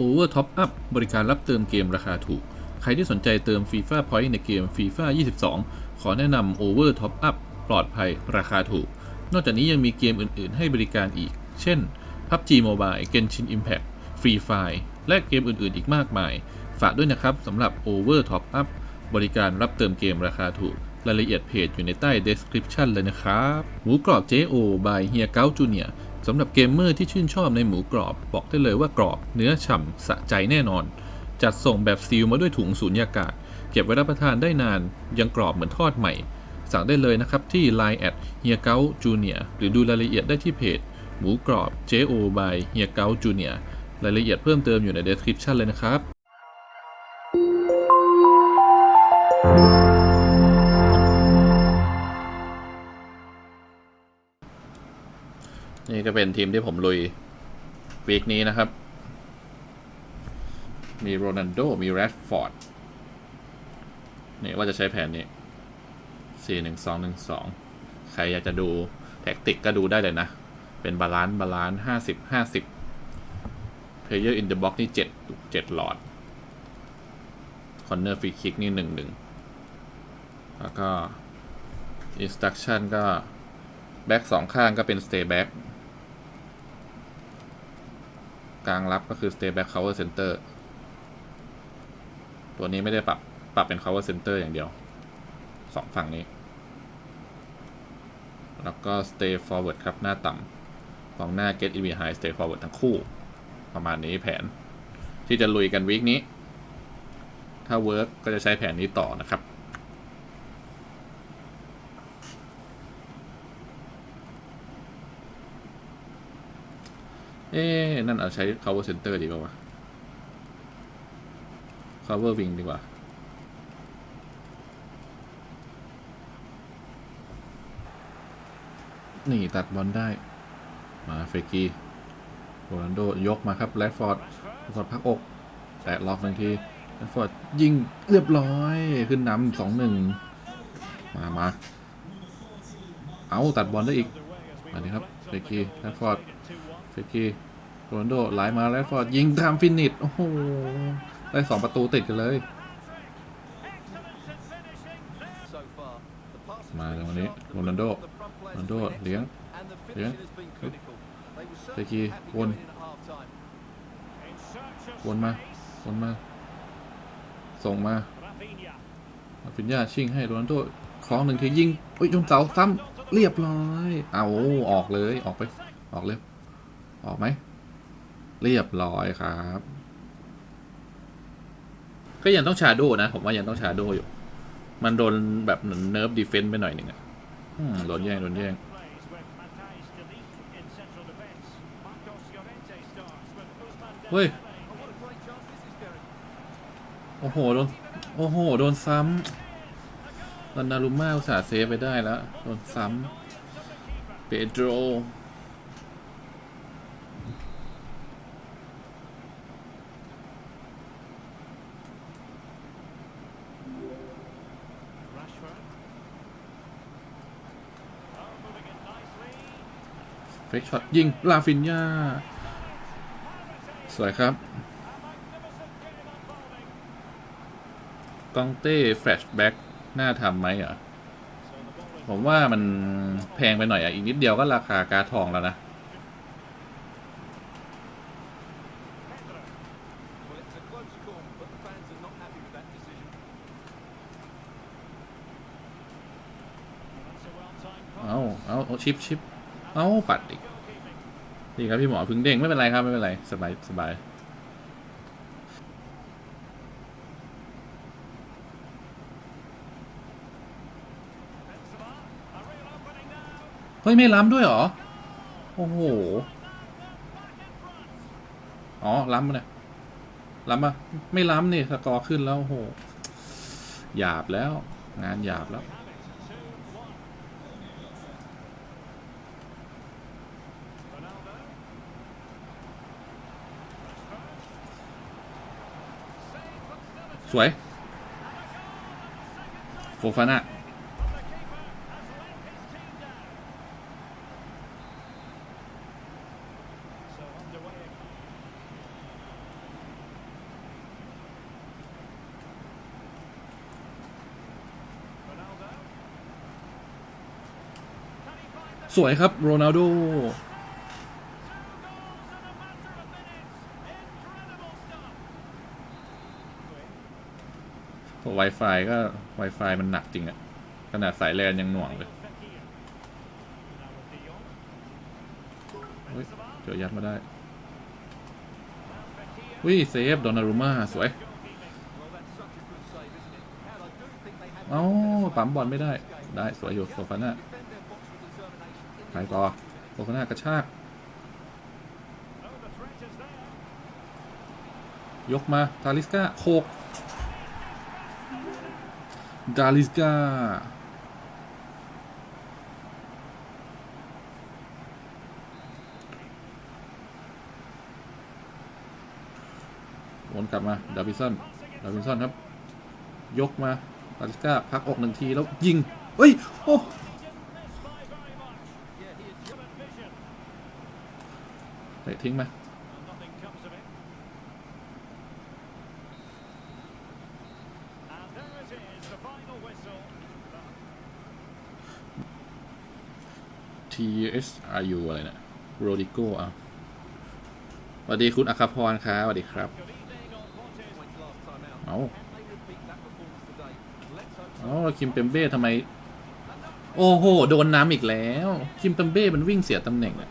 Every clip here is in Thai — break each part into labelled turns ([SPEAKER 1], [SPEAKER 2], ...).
[SPEAKER 1] Over Top Up บริการรับเติมเกมราคาถูก ใครที่สนใจเติม FIFA Point ในเกม FIFA 22 ขอแนะนำ Over Top Up ปลอดภัยราคาถูก นอกจากนี้ยังมีเกมอื่น ๆ ให้บริการอีก เช่น PUBG Mobile Genshin Impact Free Fire และเกมอื่น ๆ อีกมากมาย ฝากด้วยนะครับสำหรับ Over Top Up บริการรับเติมเกมราคาถูก รายละเอียดเพจอยู่ในใต้ description เลยนะครับ หมูกรอบ JO by เฮียเก้าจูเนีย สำหรับเกมเมอร์ที่ชื่นชอบในหมูกรอบ บอกได้เลยว่ากรอบ เนื้อฉ่ำสะใจแน่นอน จัดส่งแบบซีลมาด้วยถุงสูญญากาศ เก็บไว้รับประทานได้นาน ยังกรอบเหมือนทอดใหม่ สั่งได้เลยนะครับที่ Line แอดเฮียเก้าจูเนียหรือดูรายละเอียดได้ที่เพจ หมูกรอบ JO by เฮียเก้าจูเนียรายละเอียดเพิ่มเติมอยู่ใน description เลยนะครับ นี่ก็เป็นทีมที่ผมลุยวีคนี้นะครับ มีโรนัลโด มีแรดฟอร์ด นี่ว่าจะใช้แผนนี้4 1 2 1 2ใครอยากจะดูแท็กติกก็ดูได้เลยนะ เป็นบาลานซ์บาลานซ์50 50 Player in the box นี่7 7หลอด Corner free kick นี่1 1แล้วก็ Instruction ก็ แบ็กสองข้างก็เป็น stay back ก กลางรับก็คือ stay back cover center ตัวนี้ไม่ได้ปรับ ปรับเป็น cover center อย่างเดียวสองฝั่งนี้ แล้วก็ stay forward ครับ หน้าต่ำกองหน้า get in behind stay forward ทั้งคู่ ประมาณนี้แผนที่จะลุยกันวีคนี้ ถ้าเวิร์กก็จะใช้แผนนี้ต่อนะครับ เอ๊นั่นเอาใช้ cover center ดีกว่า cover wing ดีกว่า นี่ตัดบอลได้ มาเฟกี้โรนัลโด ยกมาครับแรดฟอร์ดแรดฟอร์ดพักอก แตะล็อกหนึ่งทีแรดฟอร์ดยิงเรียบร้อย ขึ้นนำสองหนึ่งมามา เอาตัดบอลได้อีกมาดีครับเฟกี้แรดฟอร์ดเฟกี้ โรนัลโดไหลมาแรดฟอร์ดยิงทำฟินิชโอ้โห ได้สองประตูติดกันเลย มาในวันนี้โรนัลโดโรนัลโดเลี้ยงเลี้ยงเฟรกี้วนวนมาวนมา ส่งมาฟินยาชิงให้โรนัลโดคล้องหนึ่งทียิงอุ้ยชนเสาซ้ำเรียบร้อย เอาออกเลยออกไป ออกเลย ออกไหม เรียบร้อยครับ ก็ยังต้องชาโดนะ ผมว่ายังต้องชาโดอยู่ มันโดนแบบเหมือนเนิร์ฟดีเฟนต์ไปหน่อยหนึ่งอะโดนแย่งโดนแย่งเฮ้ย โอ้โห โดน โอ้โห โดนซ้ำดอนนารุม่าอุตส่าห์เซฟไปได้แล้ว โดนซ้ำเปโดร เฟกช็อตยิงลาฟินยาสวยครับกองเต้แฟลชแบ็กน่าทำไหมอะผมว่ามันแพงไปหน่อยอะ อีกนิดเดียวก็ราคาการทองแล้วนะ เอาเอาเอาชิปชิป เอาปัดอีกดีครับพี่หมอพึ่งเด้งไม่เป็นไรครับไม่เป็นไรสบายสบายเฮ้ย ไม่ล้ำด้วยเหรอ โอ้โห อ๋อ ล้ำมาเนี่ยล้ำมาไม่ล้ำนี่สกอร์ขึ้นแล้วโอ้โหหยาบแล้ว งานหยาบแล้ว สวย โฟฟาน่าสวยครับ โรนัลโด Wi-Fi ก็ Wi-Fi มันหนักจริงอะขนาดสายแลนยังหน่วงเลยเจอยัดมาได้วิเซฟโดนารุมาสวย เอ้าปั๊มบอลไม่ได้ ได้ สวยอยู่โซฟาน่าไปต่อโซฟาน่ากระชาก ยกมา ทาลิสกาโคก ดาลิสกาวนกลับมาดาวิสันดาวิสันครับ ยกมาดาลิสกาพักออกหนึ่งทีแล้วยิง เฮ้ย โอ้เตะทิ้งไหม TSRU อะไรเนี่ยโรดิโกอะสวัสดีคุณอัครพรครับสวัสดีครับ เอา
[SPEAKER 2] Can they repeat that performance today? Let's hope
[SPEAKER 1] อ๋อคิมเปมเบ้ทำไม โอ้โห โดนน้ำอีกแล้ว คิมเปมเบ้มันวิ่งเสียตำแหน่งอะ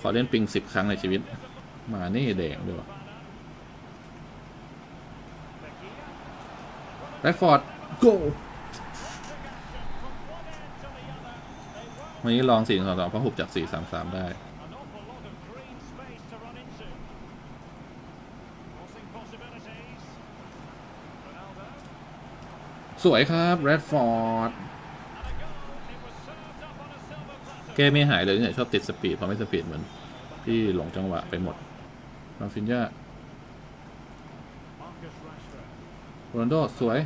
[SPEAKER 1] ขอเล่นปิงสิบครั้งในชีวิต มาเน่แดงด้วยวะแรฟอร์ด go วันนี้ลองสี่สองสองเพราะหุบจาก
[SPEAKER 3] สี่สามสามได้
[SPEAKER 1] สวยครับแรดฟอร์ดแกไม่หายเลยเนี่ยชอบติดสปีดพอไม่สปีดเหมือนที่หลงจังหวะไปหมดราฟินยาโรนโดสวย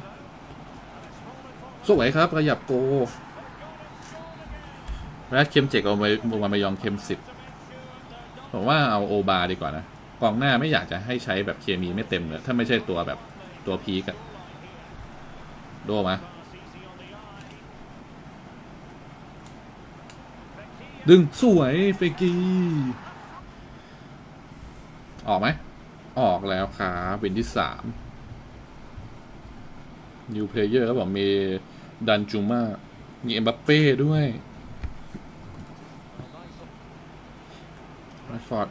[SPEAKER 1] สวยครับขยับโก แรดเค็มเจ็กเอาไปวามายองเค็มสิบผมว่าเอาโอบาดีกว่านะกองหน้าไม่อยากจะให้ใช้แบบเคมีไม่เต็มเลยถ้าไม่ใช่ตัวแบบตัวพีกอะโดมาดึงสวยเฟกีออกไหม ออกแล้วครับเป็นที่สามนิวเพลเยอร์แล้วบอกมีดันจูมามีเอ็มบัปเป้ด้วยแรช ฟอร์ด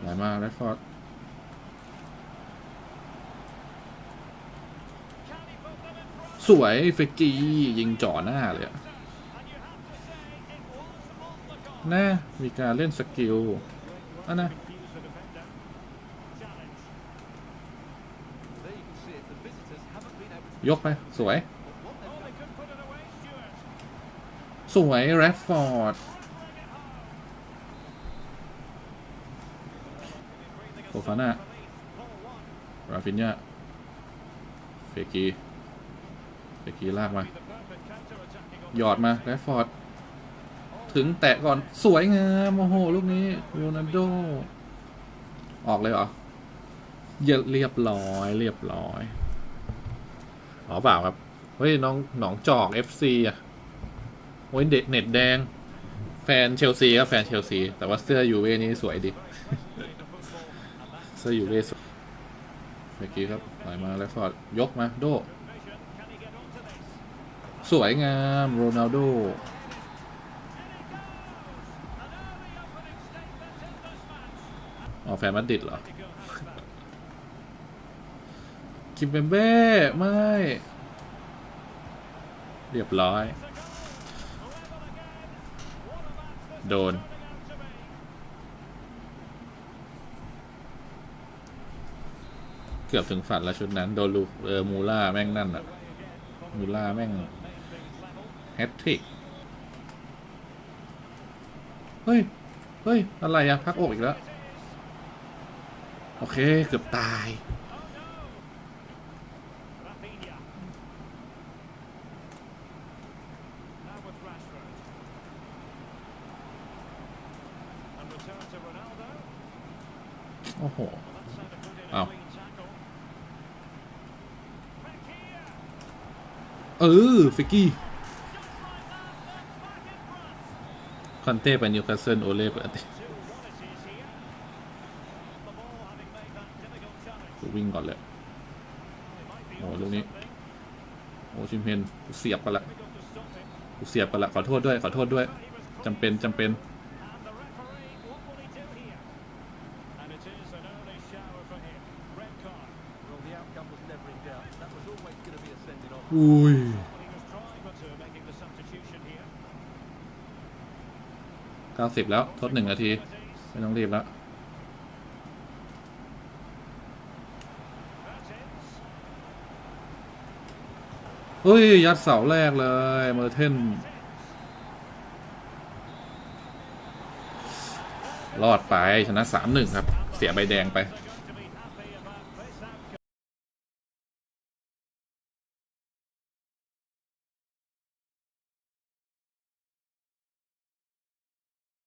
[SPEAKER 1] ไหลมาแรดฟอร์ดสวยเฟกกี้ยิงจ่อหน้าเลยอะนะมีการเล่นสกิลอันนะยกไป สวย สวยแรดฟอร์ดโฟฟาน่าราฟินยาเฟกีเฟกีลากมา หยอดมาแรดฟอร์ด ถึงแตะก่อนสวยงามโอ้โห ลูกนี้โรนัลโด ออกเลยเหรอเรียบร้อย เรียบร้อย อ๋อเปล่าครับ เฮ้ย น้องหนองจอก FC อะ อ้ยเด็ดเน็ตแดง แฟนเชลซีครับแฟนเชลซี แต่ว่าเสื้อยูเว่นี้สวยดีเสื้อยูเว่สวยเมื่อกี้ครับไหลมาแล้วฟอร์ดยกมาโด สวยงามโรนัลโดอ๋อแฟนมาดริดเหรอ คิมเบมเบ้ ไม่ เรียบร้อย โดน เกือบถึงฝันแล้วชุดนั้น โดนลูเออมูล่าแม่งนั่นอะมูล่าแม่งแฮตทริก เฮ้ย เฮ้ย อะไรอะพักอกอีกแล้ว โอเค เกือบตาย อ้โห เอาเออฟิกกี้ คอนเต้ไปนิวคาสเซิลโอเล่ไปวิ่งก่อนเลยโอ้ลูกนี้ โอ้ชิมเพนเสียบกันละเสียบกันละขอโทษด้วย ขอโทษด้วยจำเป็นจำเป็น อุ้ย
[SPEAKER 3] เก้าสิ
[SPEAKER 1] บแล้ว ทดหนึ่งนาที ไม่ต้องรีบแล้วเฮ้ย ยัดเสาแรกเลย เมอร์เทน รอดไปชนะสามหนึ่งครับ เสียใบแดงไป